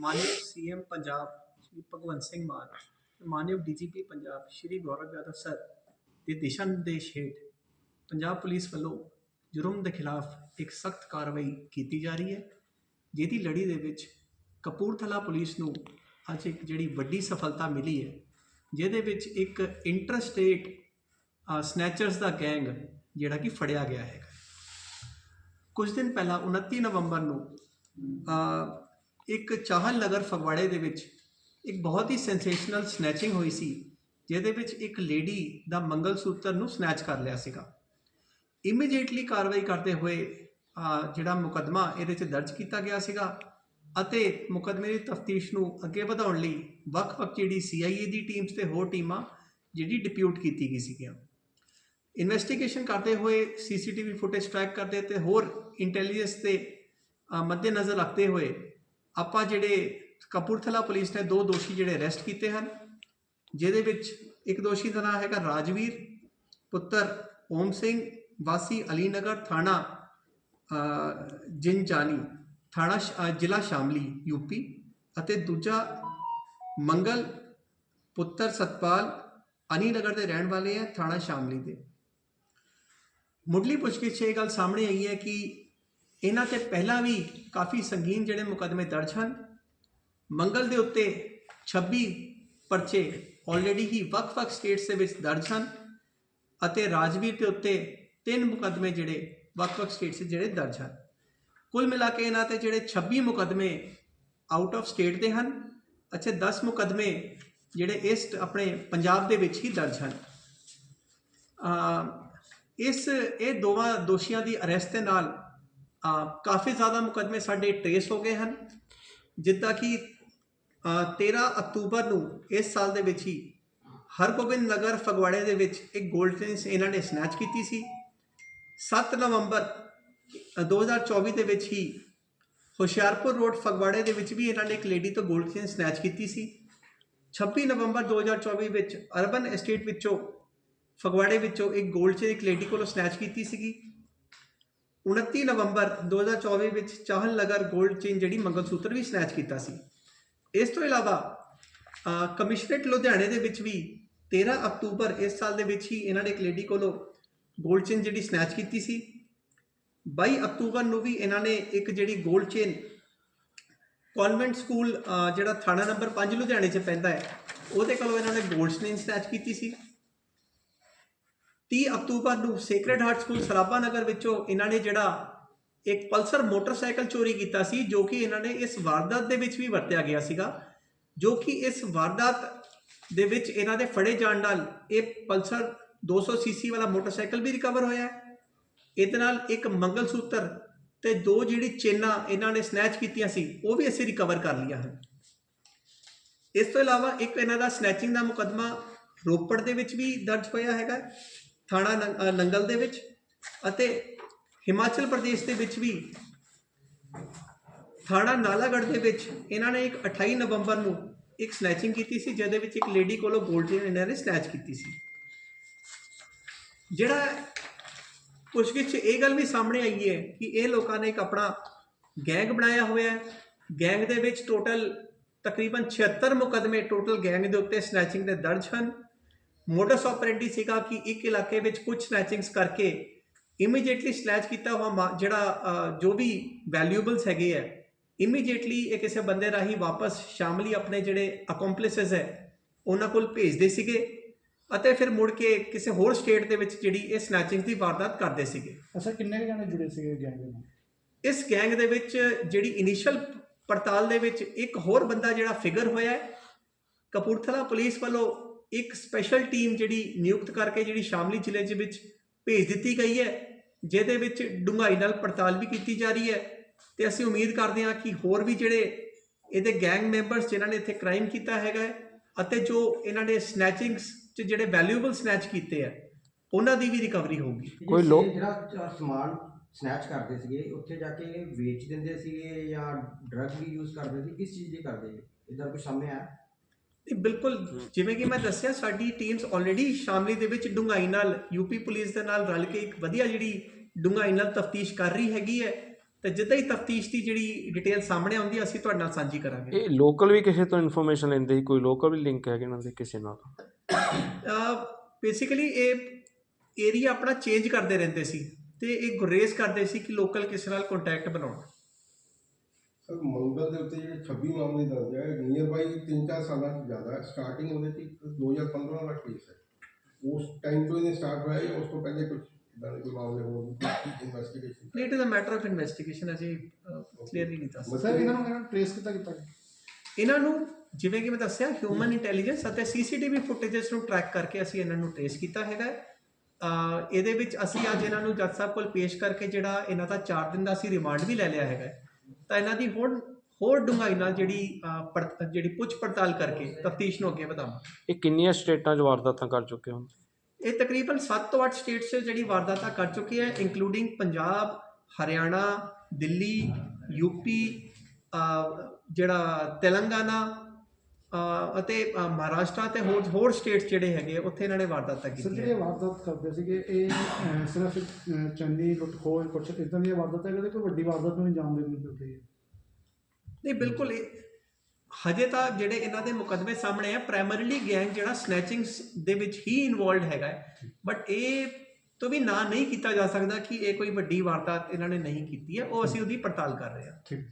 ਮਾਨਯੋਗ ਸੀਐਮ ਪੰਜਾਬ ਸ਼੍ਰੀ ਭਗਵੰਤ ਸਿੰਘ ਮਾਨ ਤੇ ਮਾਨਯੋਗ ਡੀਜੀਪੀ ਪੰਜਾਬ ਸ਼੍ਰੀ ਗੌਰਵ ਯਾਦਵ ਸਰ ਦੇ ਦਿਸ਼ਾ ਨਿਰਦੇਸ਼ ਹੇਠ ਪੰਜਾਬ ਪੁਲਿਸ ਵੱਲੋਂ ਜੁਰਮ ਦੇ ਖਿਲਾਫ ਇੱਕ ਸਖਤ ਕਾਰਵਾਈ ਕੀਤੀ ਜਾ ਰਹੀ ਹੈ ਜਿਹਦੀ ਲੜੀ ਦੇ ਵਿੱਚ ਕਪੂਰਥਲਾ ਪੁਲਿਸ ਨੂੰ ਅੱਜ ਇੱਕ ਜਿਹੜੀ ਵੱਡੀ ਸਫਲਤਾ ਮਿਲੀ ਹੈ ਜਿਹਦੇ ਵਿੱਚ ਇੱਕ ਇੰਟਰਸਟੇਟ ਸਨੈਚਰਸ ਦਾ ਗੈਂਗ ਜਿਹੜਾ ਕਿ ਫੜਿਆ ਗਿਆ ਹੈਗਾ ਕੁਝ ਦਿਨ ਪਹਿਲਾਂ 29 ਨਵੰਬਰ ਨੂੰ ਇੱਕ ਚਾਹਲ ਨਗਰ ਫਗਵਾੜੇ ਦੇ ਵਿੱਚ ਇੱਕ ਬਹੁਤ ਹੀ ਸੈਂਸੇਸ਼ਨਲ ਸਨੈਚਿੰਗ ਹੋਈ ਸੀ ਜਿਹਦੇ ਵਿੱਚ ਇੱਕ ਲੇਡੀ ਦਾ ਮੰਗਲ ਸੂਤਰ ਨੂੰ ਸਨੈਚ ਕਰ ਲਿਆ ਸੀਗਾ। ਇਮੀਡੀਏਟਲੀ ਕਾਰਵਾਈ ਕਰਦੇ ਹੋਏ ਜਿਹੜਾ ਮੁਕੱਦਮਾ ਇਹਦੇ 'ਚ ਦਰਜ ਕੀਤਾ ਗਿਆ ਸੀਗਾ ਅਤੇ ਮੁਕੱਦਮੇ ਦੀ ਤਫਤੀਸ਼ ਨੂੰ ਅੱਗੇ ਵਧਾਉਣ ਲਈ ਵੱਖ-ਵੱਖ ਜਿਹੜੀ ਸੀਆਈਏ ਦੀ ਟੀਮਸ ਤੇ ਹੋਰ ਟੀਮਾਂ ਜਿਹੜੀ ਡਿਪਿਊਟ ਕੀਤੀ ਗਈ ਸੀਗੀਆਂ। ਇਨਵੈਸਟੀਗੇਸ਼ਨ ਕਰਦੇ ਹੋਏ ਸੀਸੀਟੀਵੀ ਫੁਟੇਜ ਟਰੈਕ ਕਰਦੇ ਤੇ ਹੋਰ ਇੰਟੈਲੀਜੈਂਸ ਤੇ ਅ, ਮੱਦੇਨਜ਼ਰ ਰੱਖਦੇ ਹੋਏ ਆਪਾਂ ਜਿਹੜੇ ਕਪੂਰਥਲਾ ਪੁਲਿਸ ਨੇ ਦੋ ਦੋਸ਼ੀ ਜਿਹੜੇ ਅਰੈਸਟ ਕੀਤੇ ਹਨ ਜਿਹਦੇ ਵਿੱਚ ਇੱਕ ਦੋਸ਼ੀ ਦਾ ਨਾਮ ਹੈਗਾ ਰਾਜਵੀਰ ਪੁੱਤਰ ਓਮ ਸਿੰਘ ਵਾਸੀ ਅਲੀਨਗਰ ਥਾਣਾ ਅ, ਥਾਣਾ ਸ਼- ਜ਼ਿਲ੍ਹਾ ਸ਼ਾਮਲੀ ਯੂਪੀ ਅਤੇ ਦੂਜਾ ਮੰਗਲ ਪੁੱਤਰ ਸਤਪਾਲ ਅਨੀਨਗਰ ਦੇ ਰਹਿਣ ਵਾਲੇ ਹੈ ਥਾਣਾ ਸ਼ਾਮਲੀ ਦੇ। ਮੁੱਢਲੀ ਪੁੱਛਗਿੱਛ ਇਹ ਗੱਲ ਸਾਹਮਣੇ ਆਈ ਹੈ ਕਿ ਇਹਨਾਂ ਤੇ ਪਹਿਲਾਂ ਵੀ ਕਾਫੀ ਸੰਗੀਨ ਜਿਹੜੇ ਮੁਕੱਦਮੇ ਦਰਜ ਹਨ। ਮੰਗਲ ਦੇ ਉੱਤੇ 26 ਪਰਚੇ ਆਲਰੇਡੀ ਹੀ ਵੱਖ-ਵੱਖ ਸਟੇਟਸ ਦੇ ਵਿੱਚ ਦਰਜ ਹਨ ਅਤੇ ਰਾਜਵੀਰ ਦੇ ਉੱਤੇ ਤਿੰਨ ਮੁਕੱਦਮੇ ਜਿਹੜੇ ਵੱਖ-ਵੱਖ ਸਟੇਟਸ ਜਿਹੜੇ ਦਰਜ ਹਨ। ਕੁੱਲ ਮਿਲਾ ਕੇ ਇਹਨਾਂ ਤੇ ਜਿਹੜੇ 26 ਮੁਕੱਦਮੇ ਆਊਟ ਆਫ ਸਟੇਟ ਦੇ ਹਨ ਅੱਛਾ 10 ਮੁਕੱਦਮੇ ਜਿਹੜੇ ਇਸ ਆਪਣੇ ਪੰਜਾਬ ਦੇ ਵਿੱਚ ਹੀ ਦਰਜ ਹਨ। ਇਸ, ਇਹ ਦੋਵਾਂ ਦੋਸ਼ੀਆਂ ਦੀ ਅਰੈਸਟ ਦੇ ਨਾਲ ਕਾਫੀ ਜ਼ਿਆਦਾ ਮੁਕਦਮੇ ਸਾਡੇ ਟ੍ਰੇਸ ਹੋ ਗਏ ਹਨ। ਜਿੱਦਾਂ ਕਿ 13 ਅਕਤੂਬਰ ਨੂੰ ਇਸ ਸਾਲ ਦੇ ਵਿੱਚ ਹੀ ਹਰਗੋਬਿੰਦ ਨਗਰ ਫਗਵਾੜੇ ਦੇ ਵਿੱਚ ਇੱਕ ਗੋਲਡ ਚੇਨ ਇਹਨਾਂ ਨੇ ਸਨੈਚ ਕੀਤੀ ਸੀ। 7 ਨਵੰਬਰ 2024 ਦੇ ਵਿੱਚ ਹੀ ਹੁਸ਼ਿਆਰਪੁਰ ਰੋਡ ਫਗਵਾੜੇ ਦੇ ਵਿੱਚ ਵੀ ਇਹਨਾਂ ਨੇ ਇੱਕ ਲੇਡੀ ਤੋਂ ਗੋਲਡ ਚੇਨ ਸਨੈਚ ਕੀਤੀ ਸੀ। 26 ਨਵੰਬਰ 2024 ਵਿੱਚ ਅਰਬਨ ਐਸਟੇਟ ਵਿੱਚੋਂ, ਫਗਵਾੜੇ ਵਿੱਚੋਂ ਇੱਕ ਗੋਲਡ ਚੇਨ ਇੱਕ ਲੇਡੀ ਕੋਲੋਂ ਸਨੈਚ ਕੀਤੀ ਸੀਗੀ। 29 ਨਵੰਬਰ 2024 ਵਿੱਚ ਚਾਹਨ ਲਗਰ 골ਡ ਚੇਨ ਜਿਹੜੀ ਮੰਗਲਸੂਤਰ ਵੀ ਸਨੈਚ ਕੀਤਾ ਸੀ। ਇਸ ਤੋਂ ਇਲਾਵਾ ਕਮਿਸ਼ਨਰੇਟ ਲੁਧਿਆਣੇ ਦੇ ਵਿੱਚ ਵੀ 13 ਅਕਤੂਬਰ ਇਸ ਸਾਲ ਦੇ ਵਿੱਚ ਹੀ ਇਹਨਾਂ ਨੇ ਇੱਕ ਲੇਡੀ ਕੋਲੋਂ 골ਡ ਚੇਨ ਜਿਹੜੀ ਸਨੈਚ ਕੀਤੀ ਸੀ। 22 ਅਕਤੂਬਰ ਨੂੰ ਵੀ ਇਹਨਾਂ ਨੇ ਇੱਕ ਜਿਹੜੀ 골ਡ ਚੇਨ ਕਨਵੈਂਟ ਸਕੂਲ ਜਿਹੜਾ ਥਾਣਾ ਨੰਬਰ 5 ਲੁਧਿਆਣੇ 'ਚ ਪੈਂਦਾ ਹੈ, ਉਹਦੇ ਕੋਲੋਂ ਇਹਨਾਂ ਨੇ 골ਡ ਚੇਨ ਸਨੈਚ ਕੀਤੀ ਸੀ। 30 ਅਕਤੂਬਰ ਨੂੰ Sacred Heart School Sarabha Nagar ਵਿੱਚੋਂ ਇਹਨਾਂ ਨੇ ਜਿਹੜਾ ਇੱਕ ਪਲਸਰ ਮੋਟਰਸਾਈਕਲ ਚੋਰੀ ਕੀਤਾ ਸੀ, ਜੋ ਕਿ ਇਹਨਾਂ ਨੇ ਇਸ ਵਾਰਦਾਤ ਦੇ ਵਿੱਚ ਵੀ ਵਰਤਿਆ ਗਿਆ ਸੀਗਾ, ਜੋ ਕਿ ਇਸ ਵਾਰਦਾਤ ਦੇ ਵਿੱਚ ਇਹਨਾਂ ਦੇ ਫੜੇ ਜਾਣ ਨਾਲ ਇਹ ਪਲਸਰ 200 ਸੀਸੀ ਵਾਲਾ ਮੋਟਰਸਾਈਕਲ ਵੀ ਰਿਕਵਰ ਹੋਇਆ ਹੈ। ਇਹਦੇ ਨਾਲ ਇੱਕ ਮੰਗਲ ਸੂਤਰ ਤੇ ਦੋ ਜਿਹੜੀ ਚੇਨਾਂ ਇਹਨਾਂ ਨੇ ਸਨੈਚ ਕੀਤੀਆਂ ਸੀ, ਉਹ ਵੀ ਅਸੀਂ ਰਿਕਵਰ ਕਰ ਲਈਆਂ ਹਨ। ਇਸ ਤੋਂ ਇਲਾਵਾ ਇੱਕ ਇਹਨਾਂ ਦਾ ਸਨੈਚਿੰਗ ਦਾ ਮੁਕੱਦਮਾ ਰੋਪੜ ਦੇ ਵਿੱਚ ਵੀ ਦਰਜ ਹੋਇਆ ਹੈਗਾ ਥਾਣਾ ਨੰ- ਨੰਗਲ ਦੇ ਵਿੱਚ ਅਤੇ ਹਿਮਾਚਲ ਪ੍ਰਦੇਸ਼ ਦੇ ਵਿੱਚ ਵੀ ਥਾਣਾ ਨਾਲਾਗੜ੍ਹ ਦੇ ਵਿੱਚ ਇਹਨਾਂ ਨੇ ਇੱਕ 28 ਨਵੰਬਰ ਨੂੰ ਇੱਕ ਸਨੈਚਿੰਗ ਕੀਤੀ ਸੀ, ਜਿਹਦੇ ਵਿੱਚ ਇੱਕ ਲੇਡੀ ਕੋਲੋਂ 골ਡ ਚੇਨ ਇਹਨਾਂ ਨੇ ਸਨੈਚ ਕੀਤੀ ਸੀ। ਜਿਹੜਾ ਪੁੱਛਗਿੱਛ ਇਹ ਗੱਲ ਵੀ ਸਾਹਮਣੇ ਆਈ ਹੈ ਕਿ ਇਹ ਲੋਕਾਂ ਨੇ ਇੱਕ ਆਪਣਾ ਗੈਂਗ ਬਣਾਇਆ ਹੋਇਆ ਹੈ। ਗੈਂਗ ਦੇ ਵਿੱਚ ਟੋਟਲ ਤਕਰੀਬਨ 76 ਮੁਕਦਮੇ ਟੋਟਲ ਗੈਂਗ ਦੇ ਉੱਤੇ ਸਨੈਚਿੰਗ ਦੇ ਦਰਜ ਹਨ। ਮੋਡਸ ਆਪਰੈਂਡੀ ਸੀਗਾ ਕਿ ਇੱਕ ਇਲਾਕੇ ਵਿੱਚ ਕੁਝ ਸਨੈਚਿੰਗਸ ਕਰਕੇ ਇਮੀਡੀਏਟਲੀ ਸਨੈਚ ਕੀਤਾ ਹੋਇਆ ਜਿਹੜਾ ਜੋ ਵੀ ਵੈਲਿਊਬਲਸ ਹੈਗੇ ਆ ਇਮੀਡੀਏਟਲੀ ਇਹ ਕਿਸੇ ਬੰਦੇ ਰਾਹੀਂ ਵਾਪਸ ਸ਼ਾਮਲੀ ਆਪਣੇ ਜਿਹੜੇ ਅਕੰਪਲਿਸਸ ਹੈ ਉਹਨਾਂ ਕੋਲ ਭੇਜਦੇ ਸੀਗੇ ਅਤੇ ਫਿਰ ਮੁੜ ਕੇ ਕਿਸੇ ਹੋਰ ਸਟੇਟ ਦੇ ਵਿੱਚ ਜਿਹੜੀ ਇਹ ਸਨੈਚਿੰਗ ਦੀ ਵਾਰਦਾਤ ਕਰਦੇ ਸੀਗੇ। ਅੱਛਾ ਕਿੰਨੇ ਜਾਣੇ ਜੁੜੇ ਸੀਗੇ ਗੈਂਗ ਨਾਲ? ਇਸ ਗੈਂਗ ਦੇ ਵਿੱਚ ਜਿਹੜੀ ਇਨੀਸ਼ੀਅਲ ਪੜਤਾਲ ਦੇ ਵਿੱਚ ਇੱਕ ਹੋਰ ਬੰਦਾ ਜਿਹੜਾ ਫਿਗਰ ਹੋਇਆ ਹੈ ਕਪੂਰਥਲਾ ਪੁਲਿਸ ਵੱਲੋਂ ਇੱਕ ਸਪੈਸ਼ਲ ਟੀਮ ਜਿਹੜੀ ਨਿਯੁਕਤ ਕਰਕੇ ਜਿਹੜੀ ਸ਼ਾਮਲੀ ਜ਼ਿਲ੍ਹੇ ਦੇ ਵਿੱਚ ਭੇਜ ਦਿੱਤੀ ਗਈ ਹੈ ਜਿਹਦੇ ਵਿੱਚ ਡੂੰਘਾਈ ਨਾਲ ਪੜਤਾਲ ਵੀ ਕੀਤੀ ਜਾ ਰਹੀ ਹੈ ਤੇ ਅਸੀਂ ਉਮੀਦ ਕਰਦੇ ਹਾਂ ਕਿ ਹੋਰ ਵੀ ਜਿਹੜੇ ਇਹਦੇ ਗੈਂਗ ਮੈਂਬਰਸ ਜਿਨ੍ਹਾਂ ਨੇ ਇੱਥੇ ਕ੍ਰਾਈਮ ਕੀਤਾ ਹੈਗਾ ਹੈ ਅਤੇ ਜੋ ਇਹਨਾਂ ਨੇ ਸਨੈਚਿੰਗਸ 'ਚ ਜਿਹੜੇ ਵੈਲਿਊਬਲ ਸਨੈਚ ਕੀਤੇ ਆ ਉਹਨਾਂ ਦੀ ਵੀ ਰਿਕਵਰੀ ਹੋਊਗੀ। ਕੋਈ ਕੋਈ ਲੋਕ- ਜਿਹੜਾ ਸਮਾਨ ਸਨੈਚ ਕਰਦੇ ਸੀਗੇ ਉੱਥੇ ਜਾ ਕੇ ਵੇਚ ਦਿੰਦੇ ਸੀਗੇ ਜਾਂ ਡਰੱਗ ਵੀ ਯੂਜ਼ ਕਰਦੇ ਸੀ ਕਿਸ ਚੀਜ਼ ਦੀ ਕਰਦੇ ਇਦਾਂ ਕੁਝ ਸਾਹਮਣੇ ਆਇਆ? ਇਹ ਬਿਲਕੁਲ। ਜਿਵੇਂ ਕਿ ਮੈਂ ਦੱਸਿਆ ਸਾਡੀ ਟੀਮਸ ਆਲਰੇਡੀ ਸ਼ਾਮਲੀ ਦੇ ਵਿੱਚ ਡੂੰਘਾਈ ਨਾਲ ਯੂਪੀ ਪੁਲਿਸ ਦੇ ਨਾਲ ਰਲ ਕੇ ਇੱਕ ਵਧੀਆ ਜਿਹੜੀ ਡੂੰਘਾਈ ਨਾਲ ਤਫਤੀਸ਼ ਕਰ ਰਹੀ ਹੈਗੀ ਹੈ। ਤੇ ਜਿੱਦਾਂ ਹੀ ਤਫਤੀਸ਼ ਦੀ ਜਿਹੜੀ ਡਿਟੇਲ ਸਾਹਮਣੇ ਆਉਂਦੀ ਹੈ ਅਸੀਂ ਤੁਹਾਡੇ ਨਾਲ ਸਾਂਝੀ ਕਰਾਂਗੇ। ਇਹ ਲੋਕਲ ਵੀ ਕਿਸੇ ਤੋਂ ਇਨਫੋਰਮੇਸ਼ਨ ਲੈਂਦੇ ਸੀ? ਕੋਈ ਲੋਕਲ ਵੀ ਲਿੰਕ ਹੈਗੇ ਇਹਨਾਂ ਦੇ ਕਿਸੇ ਨਾਲ? ਬੇਸਿਕਲੀ ਇਹ ਏਰੀਆ ਆਪਣਾ ਚੇਂਜ ਕਰਦੇ ਰਹਿੰਦੇ ਸੀ। ਤੇ ਇਹ ਗੁਰੇਜ਼ ਕਰਦੇ ਸੀ ਕਿ ਲੋਕਲ ਕਿਸੇ ਨਾਲ ਕੰਟੈਕਟ ਬਣਾਉਣ। ਸਰ ਮੰਗਲ ਦੇ ਉੱਤੇ ਜਿਹੜੇ 26 ਮਾਮਲੇ ਦਰਜ ਹੈ ਨੀਅਰ ਬਾਈ 3-4 ਸਾਲਾਂ ਤੋਂ ਜ਼ਿਆਦਾ ਹੈ ਸਟਾਰਟਿੰਗ ਉਹਦੇ ਚ ਇੱਕ 2015 ਦਾ ਕੇਸ ਹੈ ਉਸ ਟਾਈਮ ਤੋਂ ਇਹਨੇ ਸਟਾਰਟ ਹੋਇਆ ਜਾਂ ਉਸ ਤੋਂ ਪਹਿਲੇ ਕੁਝ ਇਦਾਂ ਦੇ ਕੋਈ ਮਾਮਲੇ ਹੋਣ investigation it is a matter of investigation ਅਸੀਂ ਕਲੀਅਰਲੀ ਨਹੀਂ ਦੱਸ ਸਕਦੇ ਸਰ ਇਹਨਾਂ ਨੂੰ ਇਹਨਾਂ ਟ੍ਰੇਸ ਕੀਤਾ ਕੀਤਾ? ਇਹਨਾਂ ਨੂੰ ਜਿਵੇਂ ਕਿ ਮੈਂ ਦੱਸਿਆ ਹਿਊਮਨ ਇੰਟੈਲੀਜੈਂਸ ਅਤੇ ਸੀਸੀਟੀਵੀ ਫੁਟੇजेस ਨੂੰ ਟਰੈਕ ਕਰਕੇ ਅਸੀਂ ਇਹਨਾਂ ਨੂੰ ਟ੍ਰੇਸ ਕੀਤਾ ਹੈਗਾ ਹੈ। ਇਹਦੇ ਵਿੱਚ ਅਸੀਂ ਅੱਜ ਇਹਨਾਂ ਨੂੰ ਜੱਜ ਸਾਹਿਬ ਕੋਲ ਪੇਸ਼ ਕਰਕੇ ਜਿਹੜਾ ਇਹਨਾਂ ਦਾ 4 ਦਿਨ ਦਾ ਅਸੀਂ ਰਿਮਾਂਡ ਵੀ ਲੈ ਲਿਆ ਹੈਗਾ ਹੈ। ਤਾਂ ਇਹਨਾਂ ਦੀ ਹੋਰ ਹੋਰ ਡੂੰਘਾਈ ਨਾਲ ਜਿਹੜੀ ਪੜਤ- ਜਿਹੜੀ ਪੁੱਛ ਪੜਤਾਲ ਕਰਕੇ ਤਫਤੀਸ਼ ਨੂੰ ਅੱਗੇ ਵਧਾਵਾਂਗੇ ਇਹ ਕਿੰਨੀਆਂ ਸਟੇਟਾਂ 'ਚ ਵਾਰਦਾਤਾਂ ਕਰ ਚੁੱਕੇ ਹਨ ਇਹ ਤਕਰੀਬਨ 7 ਤੋਂ 8 ਸਟੇਟਸ 'ਚ ਜਿਹੜੀ ਵਾਰਦਾਤਾਂ ਕਰ ਚੁੱਕੀ ਹੈ ਇਨਕਲੂਡਿੰਗ ਪੰਜਾਬ ਹਰਿਆਣਾ ਦਿੱਲੀ ਯੂਪੀ ਅਹ, ਜਿਹੜਾ ਤੇਲੰਗਾਨਾ ਅਤੇ ਮਹਾਰਾਸ਼ਟਰ ਤੇ ਹੋਰ ਹੋਰ ਸਟੇਟਸ ਜਿਹੜੇ ਹੈਗੇ ਉੱਥੇ ਇਹਨਾਂ ਨੇ ਵਾਰਦਾਤਾਂ ਸਰ ਕੀਤੀਆਂ ਜਿਹੜੇ ਵਾਰਦਾਤ ਕਰਦੇ ਸੀਗੇ ਇਹ ਸਿਰਫ ਚੰਨੀ ਲੁੱਟ ਖੋਹ ਕੁਛ ਇਦਾਂ ਦੀਆਂ ਵਾਰਦਾਤਾਂ ਕਦੇ ਕੋਈ ਵੱਡੀ ਵਾਰਦਾਤ ਨੂੰ ਅੰਜਾਮ ਦੇਣ ਨੂੰ ਕਰਦੇ ਨਹੀਂ ਬਿਲਕੁਲ ਹਜੇ ਤਾਂ ਜਿਹੜੇ ਇਹਨਾਂ ਦੇ ਮੁਕੱਦਮੇ ਸਾਹਮਣੇ ਆ ਪ੍ਰਾਇਮਰੀਲੀ ਗੈਂਗ ਜਿਹੜਾ ਸਨੈਚਿੰਗਸ ਦੇ ਵਿੱਚ ਹੀ ਇਨਵੋਲਡ ਹੈਗਾ ਬਟ ਇਹ ਤੋਂ ਵੀ ਨਾ ਨਹੀਂ ਕੀਤਾ ਜਾ ਸਕਦਾ ਕਿ ਇਹ ਕੋਈ ਵੱਡੀ ਵਾਰਦਾਤ ਇਹਨਾਂ ਨੇ ਨਹੀਂ ਕੀਤੀ ਹੈ ਉਹ ਅਸੀਂ ਉਹਦੀ ਪੜਤਾਲ ਕਰ ਰਹੇ ਹਾਂ। ਠੀਕ।